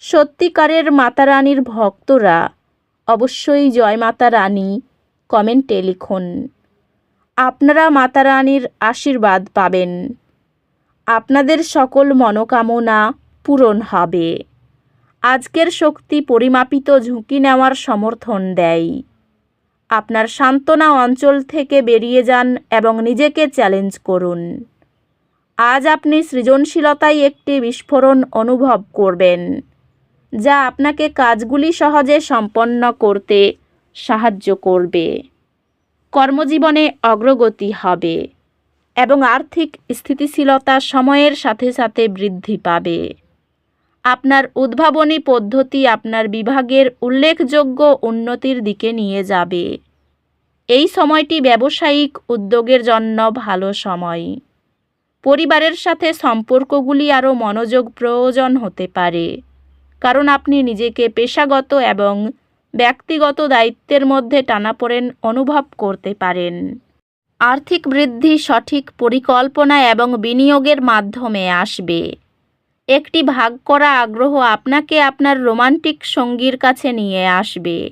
সত্যিকারের মাতা রানীর ভক্তরা অবশ্যই জয় মাতা রানী কমেন্টে লিখুন। আপনারা মাতা রানীর আশীর্বাদ পাবেন। আপনাদের সকল মনোকামনা পূরণ হবে। আজকের শক্তি পরিমাপিত ঝুঁকি নেওয়ার সমর্থন দেয়। আপনার সান্ত্বনা অঞ্চল থেকে বেরিয়ে যান এবং নিজেকে চ্যালেঞ্জ করুন। আজ আপনি সৃজনশীলতায় একটি বিস্ফোরণ অনুভব করবেন। যা আপনাকে কাজগুলি সহজে সম্পন্ন করতে সাহায্য করবে। কর্মজীবনে অগ্রগতি হবে এবং আর্থিক স্থিতিশীলতা সময়ের সাথে সাথে বৃদ্ধি পাবে। আপনার উদ্ভাবনী পদ্ধতি আপনার বিভাগের উল্লেখযোগ্য উন্নতির দিকে নিয়ে যাবে। এই সময়টি ব্যবসায়িক উদ্যোগের জন্য ভালো সময়। পরিবারের সাথে সম্পর্কগুলি আরও মনোযোগ প্রয়োজন হতে পারে। কারণ আপনি নিজেকে পেশাগত এবং ব্যক্তিগত দায়িত্বের মধ্যে টানাপোড়েন অনুভব করতে পারেন। আর্থিক বৃদ্ধি সঠিক পরিকল্পনা এবং বিনিয়োগের মাধ্যমে আসবে। একটি ভাগ করা আগ্রহ আপনাকে আপনার রোমান্টিক সঙ্গীর কাছে নিয়ে আসবে।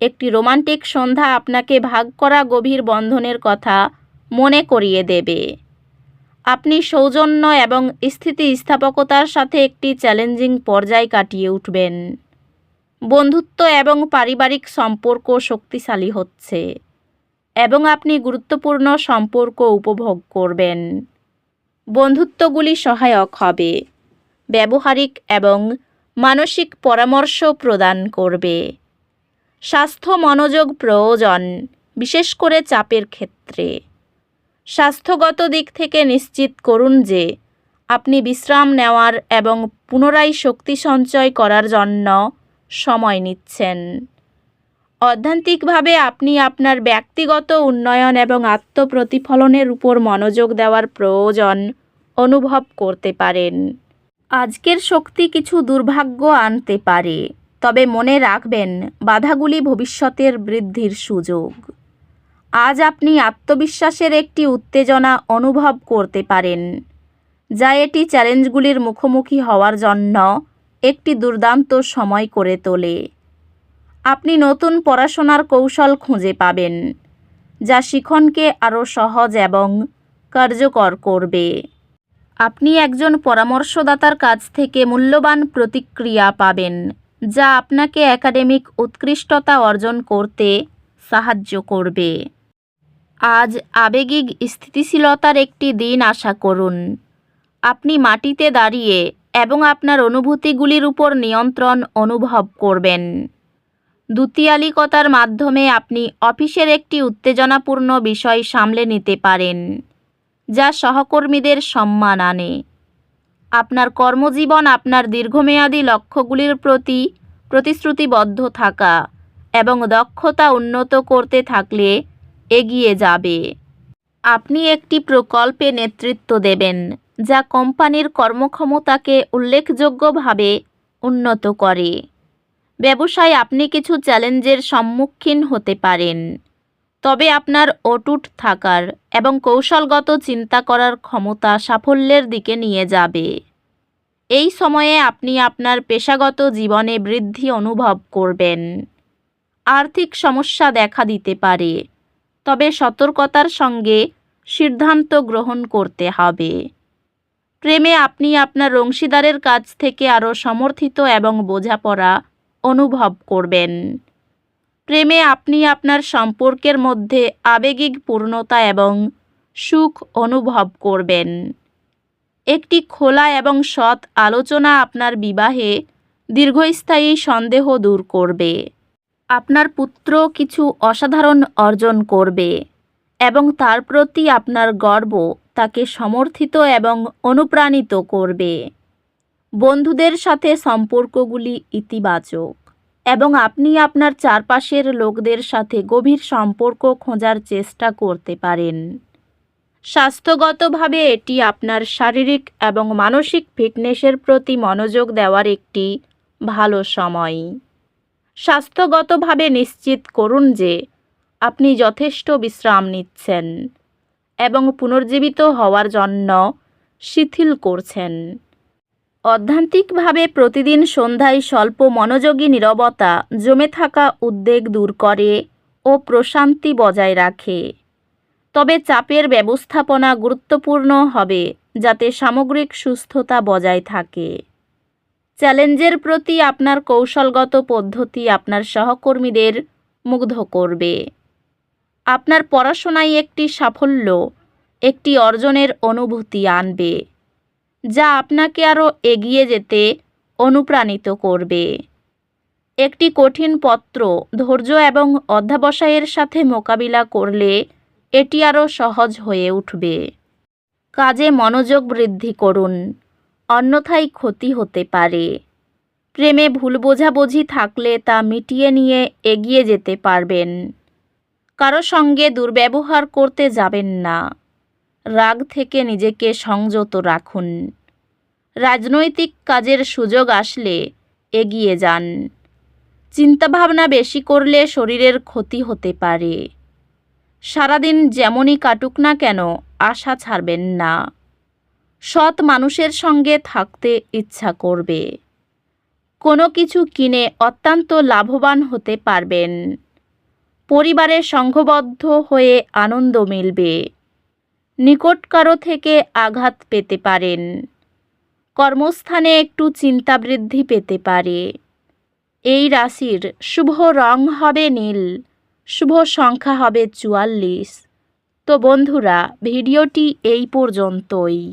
একটি রোমান্টিক সন্ধ্যা আপনাকে ভাগ করা গভীর বন্ধনের কথা মনে করিয়ে দেবে। আপনি সৌজন্য এবং স্থিতিস্থাপকতার সাথে একটি চ্যালেঞ্জিং পর্যায় কাটিয়ে উঠবেন। বন্ধুত্ব এবং পারিবারিক সম্পর্ক শক্তিশালী হচ্ছে এবং আপনি গুরুত্বপূর্ণ সম্পর্ক উপভোগ করবেন। বন্ধুত্বগুলি সহায়ক হবে, ব্যবহারিক এবং মানসিক পরামর্শ প্রদান করবে। স্বাস্থ্য মনোযোগ প্রয়োজন, বিশেষ করে চাপের ক্ষেত্রে। স্বাস্থ্যগত দিক থেকে নিশ্চিত করুন যে আপনি বিশ্রাম নেওয়ার এবং পুনরায় শক্তি সঞ্চয় করার জন্য সময় নিচ্ছেন। অধ্যান্তিকভাবে আপনি আপনার ব্যক্তিগত উন্নয়ন এবং আত্মপ্রতিফলনের উপর মনোযোগ দেওয়ার প্রয়োজন অনুভব করতে পারেন। আজকের শক্তি কিছু দুর্ভাগ্য আনতে পারে, তবে মনে রাখবেন, বাধাগুলি ভবিষ্যতের বৃদ্ধির সুযোগ। আজ আপনি আত্মবিশ্বাসের একটি উত্তেজনা অনুভব করতে পারেন, যা এটি চ্যালেঞ্জগুলির মুখোমুখি হওয়ার জন্য একটি দুর্দান্ত সময় করে তোলে। আপনি নতুন পড়াশোনার কৌশল খুঁজে পাবেন, যা শিখনকে আরও সহজ এবং কার্যকর করবে। আপনি একজন পরামর্শদাতার কাছ থেকে মূল্যবান প্রতিক্রিয়া পাবেন, যা আপনাকে একাডেমিক উৎকৃষ্টতা অর্জন করতে সাহায্য করবে। আজ আবেগিক স্থিতিশীলতার একটি দিন, আশা করুন। আপনি মাটিতে দাঁড়িয়ে এবং আপনার অনুভূতিগুলির উপর নিয়ন্ত্রণ অনুভব করবেন। দ্বিতীয়ালিকতার মাধ্যমে আপনি অফিসের একটি উত্তেজনাপূর্ণ বিষয় সামলে নিতে পারেন, যা সহকর্মীদের সম্মান আনে। আপনার কর্মজীবন আপনার দীর্ঘমেয়াদী লক্ষ্যগুলির প্রতি প্রতিশ্রুতিবদ্ধ থাকা এবং দক্ষতা উন্নত করতে থাকলে এগিয়ে যাবে। আপনি একটি প্রকল্পে নেতৃত্ব দেবেন, যা কোম্পানির কর্মক্ষমতাকে উল্লেখযোগ্যভাবে উন্নত করে। ব্যবসায় আপনি কিছু চ্যালেঞ্জের সম্মুখীন হতে পারেন, তবে আপনার অটুট থাকার এবং কৌশলগত চিন্তা করার ক্ষমতা সাফল্যের দিকে নিয়ে যাবে। এই সময়ে আপনি আপনার পেশাগত জীবনে বৃদ্ধি অনুভব করবেন। আর্থিক সমস্যা দেখা দিতে পারে তবে সতর্কতার সঙ্গে সিদ্ধান্ত গ্রহণ করতে হবে। প্রেমে আপনি আপনার অংশীদারের কাছ থেকে আরও সমর্থিত এবং বোঝাপড়া অনুভব করবেন। প্রেমে আপনি আপনার সম্পর্কের মধ্যে আবেগিক পূর্ণতা এবং সুখ অনুভব করবেন। একটি খোলা এবং সৎ আলোচনা আপনার বিবাহে দীর্ঘস্থায়ী সন্দেহ দূর করবে। আপনার পুত্র কিছু অসাধারণ অর্জন করবে এবং তার প্রতি আপনার গর্ব তাকে সমর্থিত এবং অনুপ্রাণিত করবে। বন্ধুদের সাথে সম্পর্কগুলি ইতিবাচক এবং আপনি আপনার চারপাশের লোকদের সাথে গভীর সম্পর্ক খোঁজার চেষ্টা করতে পারেন। স্বাস্থ্যগতভাবে এটি আপনার শারীরিক এবং মানসিক ফিটনেসের প্রতি মনোযোগ দেওয়ার একটি ভালো সময়। স্বাস্থ্যগতভাবে নিশ্চিত করুন যে আপনি যথেষ্ট বিশ্রাম নিচ্ছেন এবং পুনর্জীবিত হওয়ার জন্য শিথিল করছেন। অধ্যান্তিকভাবে প্রতিদিন সন্ধ্যায় স্বল্প মনোযোগী নীরবতা, জমে থাকা উদ্বেগ দূর করে ও প্রশান্তি বজায় রাখে। তবে চাপের ব্যবস্থাপনা গুরুত্বপূর্ণ হবে, যাতে সামগ্রিক সুস্থতা বজায় থাকে। চ্যালেঞ্জের প্রতি আপনার কৌশলগত পদ্ধতি আপনার সহকর্মীদের মুগ্ধ করবে। আপনার পড়াশোনায় একটি সাফল্য, একটি অর্জনের অনুভূতি আনবে, যা আপনাকে আরও এগিয়ে যেতে অনুপ্রাণিত করবে। একটি কঠিন পত্র ধৈর্য এবং অধ্যাবসায়ের সাথে মোকাবিলা করলে এটি আরও সহজ হয়ে উঠবে। কাজে মনোযোগ বৃদ্ধি করুন। অন্যথায় ক্ষতি হতে পারে। প্রেমে ভুল বোঝাবুঝি থাকলে তা মিটিয়ে নিয়ে এগিয়ে যেতে পারবেন। কারও সঙ্গে দুর্ব্যবহার করতে যাবেন না। রাগ থেকে নিজেকে সংযত রাখুন। রাজনৈতিক কাজের সুযোগ আসলে এগিয়ে যান। চিন্তাভাবনা বেশি করলে শরীরের ক্ষতি হতে পারে। সারাদিন যেমনই কাটুক না কেন, আশা ছাড়বেন না। সৎ মানুষের সঙ্গে থাকতে ইচ্ছা করবে। কোনো কিছু কিনে অত্যন্ত লাভবান হতে পারবেন। পরিবারে সংঘবদ্ধ হয়ে আনন্দ মিলবে। নিকট কারও থেকে আঘাত পেতে পারেন। কর্মস্থানে একটু চিন্তা বৃদ্ধি পেতে পারে। এই রাশির শুভ রং হবে নীল, শুভ সংখ্যা হবে চুয়াল্লিশ। তো বন্ধুরা, ভিডিওটি এই পর্যন্তই।